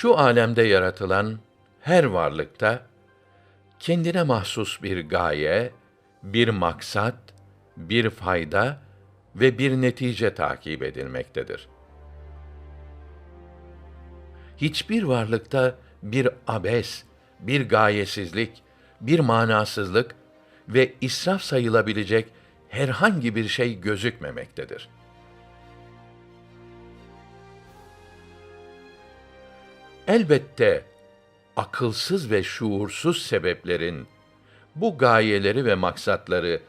Şu alemde yaratılan her varlıkta kendine mahsus bir gaye, bir maksat, bir fayda ve bir netice takip edilmektedir. Hiçbir varlıkta bir abes, bir gayesizlik, bir manasızlık ve israf sayılabilecek herhangi bir şey gözükmemektedir. Elbette akılsız ve şuursuz sebeplerin bu gayeleri ve maksatları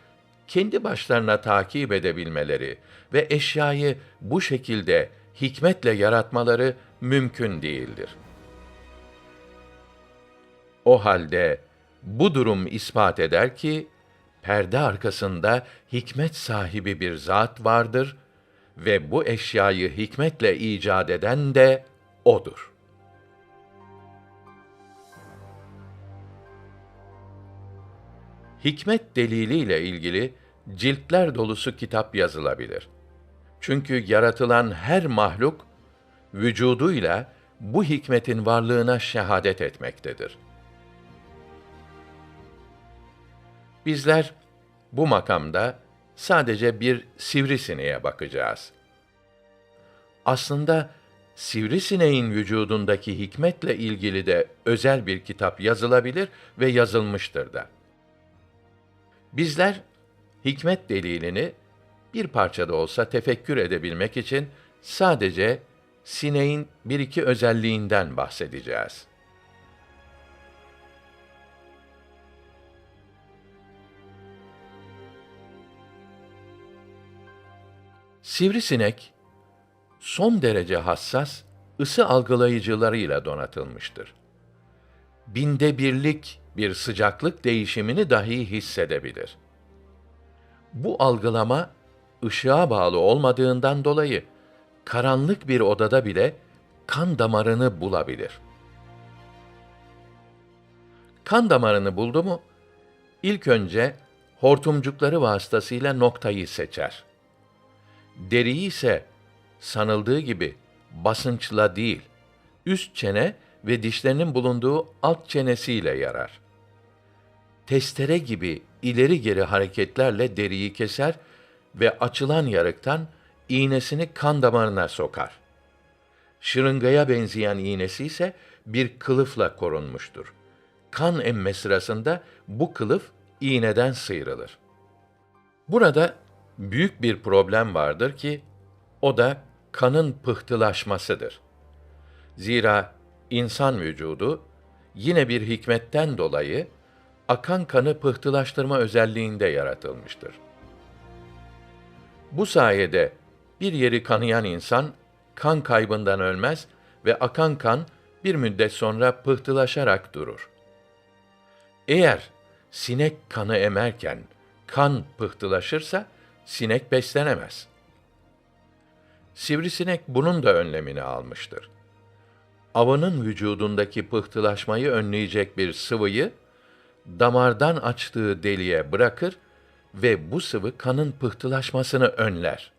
kendi başlarına takip edebilmeleri ve eşyayı bu şekilde hikmetle yaratmaları mümkün değildir. O halde bu durum ispat eder ki perde arkasında hikmet sahibi bir zat vardır ve bu eşyayı hikmetle icat eden de odur. Hikmet deliliyle ilgili ciltler dolusu kitap yazılabilir. Çünkü yaratılan her mahluk vücuduyla bu hikmetin varlığına şehadet etmektedir. Bizler bu makamda sadece bir sivrisineğe bakacağız. Aslında sivrisineğin vücudundaki hikmetle ilgili de özel bir kitap yazılabilir ve yazılmıştır da. Bizler hikmet delilini bir parçada olsa tefekkür edebilmek için sadece sineğin bir iki özelliğinden bahsedeceğiz. Sivrisinek son derece hassas ısı algılayıcılarıyla donatılmıştır. Binde birlik bir sıcaklık değişimini dahi hissedebilir. Bu algılama ışığa bağlı olmadığından dolayı karanlık bir odada bile kan damarını bulabilir. Kan damarını buldu mu, ilk önce hortumcukları vasıtasıyla noktayı seçer. Deriyi ise sanıldığı gibi basınçla değil, üst çene ve dişlerinin bulunduğu alt çenesiyle yarar. Testere gibi ileri geri hareketlerle deriyi keser ve açılan yarıktan iğnesini kan damarına sokar. Şırıngaya benzeyen iğnesi ise bir kılıfla korunmuştur. Kan emme sırasında bu kılıf iğneden sıyrılır. Burada büyük bir problem vardır ki o da kanın pıhtılaşmasıdır. Zira insan vücudu yine bir hikmetten dolayı akan kanı pıhtılaştırma özelliğinde yaratılmıştır. Bu sayede bir yeri kanayan insan kan kaybından ölmez ve akan kan bir müddet sonra pıhtılaşarak durur. Eğer sinek kanı emerken kan pıhtılaşırsa sinek beslenemez. Sivrisinek bunun da önlemini almıştır. Avının vücudundaki pıhtılaşmayı önleyecek bir sıvıyı damardan açtığı deliğe bırakır ve bu sıvı kanın pıhtılaşmasını önler.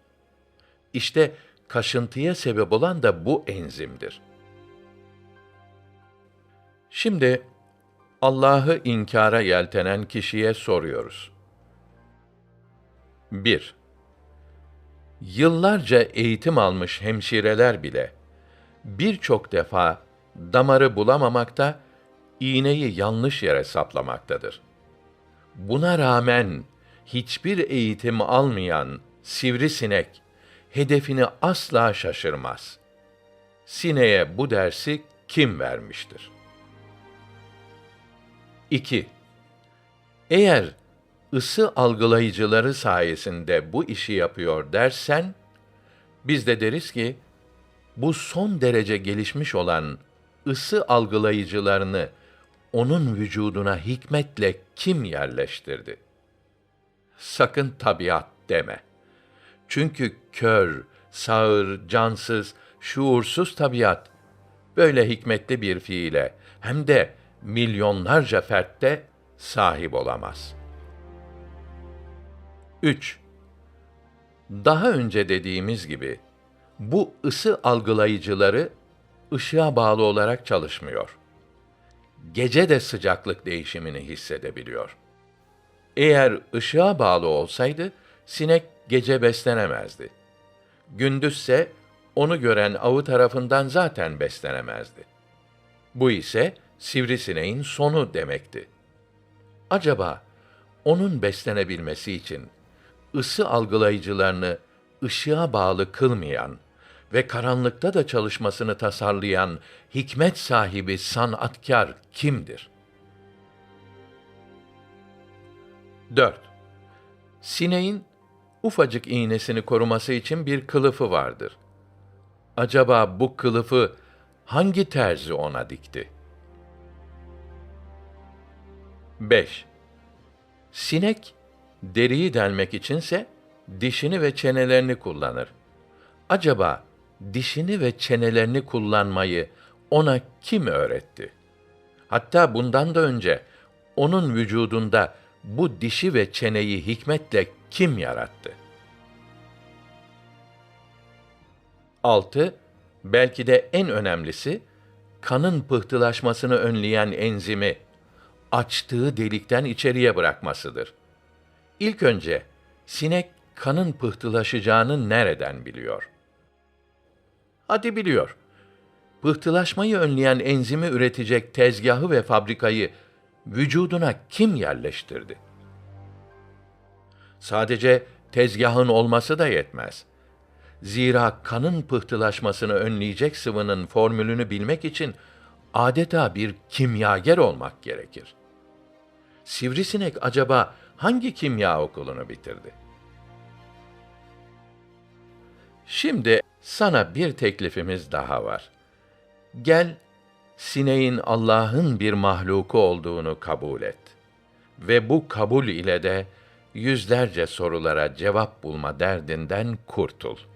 İşte kaşıntıya sebep olan da bu enzimdir. Şimdi Allah'ı inkara yeltenen kişiye soruyoruz. 1. Yıllarca eğitim almış hemşireler bile birçok defa damarı bulamamakta, iğneyi yanlış yere saplamaktadır. Buna rağmen hiçbir eğitim almayan sivrisinek hedefini asla şaşırmaz. Sineğe bu dersi kim vermiştir? 2. Eğer ısı algılayıcıları sayesinde bu işi yapıyor dersen, biz de deriz ki, bu son derece gelişmiş olan ısı algılayıcılarını onun vücuduna hikmetle kim yerleştirdi? Sakın tabiat deme. Çünkü kör, sağır, cansız, şuursuz tabiat böyle hikmetli bir fiile hem de milyonlarca fertte sahip olamaz.'' 3. Daha önce dediğimiz gibi bu ısı algılayıcıları ışığa bağlı olarak çalışmıyor. Gece de sıcaklık değişimini hissedebiliyor. Eğer ışığa bağlı olsaydı sinek gece beslenemezdi. Gündüzse onu gören avı tarafından zaten beslenemezdi. Bu ise sivrisineğin sonu demekti. Acaba onun beslenebilmesi için ısı algılayıcılarını ışığa bağlı kılmayan ve karanlıkta da çalışmasını tasarlayan hikmet sahibi sanatkar kimdir? 4. Sineğin ufacık iğnesini koruması için bir kılıfı vardır. Acaba bu kılıfı hangi terzi ona dikti? 5. Sinek deriyi delmek içinse dişini ve çenelerini kullanır. Acaba dişini ve çenelerini kullanmayı ona kim öğretti? Hatta bundan da önce onun vücudunda bu dişi ve çeneyi hikmetle kim yarattı? 6. Belki de en önemlisi kanın pıhtılaşmasını önleyen enzimi açtığı delikten içeriye bırakmasıdır. İlk önce sinek kanın pıhtılaşacağını nereden biliyor? Hadi biliyor. Pıhtılaşmayı önleyen enzimi üretecek tezgahı ve fabrikayı vücuduna kim yerleştirdi? Sadece tezgahın olması da yetmez. Zira kanın pıhtılaşmasını önleyecek sıvının formülünü bilmek için adeta bir kimyager olmak gerekir. Sivrisinek acaba hangi kimya okulunu bitirdi? Şimdi sana bir teklifimiz daha var. Gel, sineğin Allah'ın bir mahluku olduğunu kabul et. Ve bu kabul ile de yüzlerce sorulara cevap bulma derdinden kurtul.''